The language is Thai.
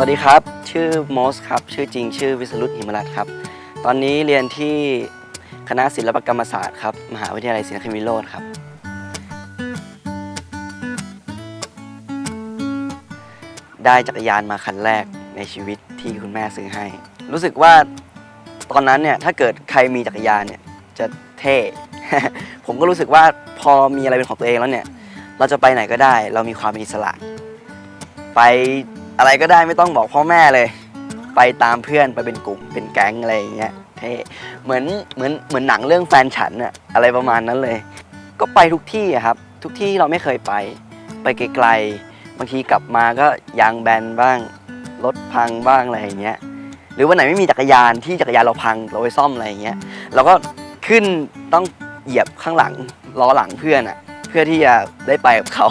วัสดีครับ ชื่อโมสครับ ชื่อจริงชื่อวิสรุตหิมรัตน์ครับ ตอนนี้เรียนที่คณะศิลปกรรมศาสตร์ครับ มหาวิทยาลัยศรีนครินทร์วิโรธครับ ได้จักรยานมาคันแรกในชีวิตที่คุณแม่ซื้อให้ รู้สึกว่าตอนนั้นเนี่ยถ้าเกิดใครมีจักรยานเนี่ยจะเท่ ผมก็รู้สึกว่าพอมีอะไรเป็นของตัวเองแล้วเนี่ย เราจะไปไหนก็ได้ เรามีความเป็นอิสระ ไป อะไรก็ได้ไม่ต้องบอกพ่อแม่เลย ไปตามเพื่อนไปเป็นกลุ่มเป็นแก๊งอะไรอย่างเงี้ยเท่เหมือนเหมือนเหมือนหนังเรื่องแฟนฉันอะอะไรประมาณนั้นเลย ก็ไปทุกที่อะครับ ทุกที่ที่เราไม่เคยไป ไปไกลๆบางทีกลับมาก็ยางแบนบ้างรถพังบ้างอะไรอย่างเงี้ยหรือวันไหนไม่มีจักรยานที่จักรยานเราพังเราไปซ่อมอะไรอย่างเงี้ยเราก็ขึ้นต้องเหยียบข้างหลังล้อหลังเพื่อนอะเพื่อที่จะได้ไปกับเขา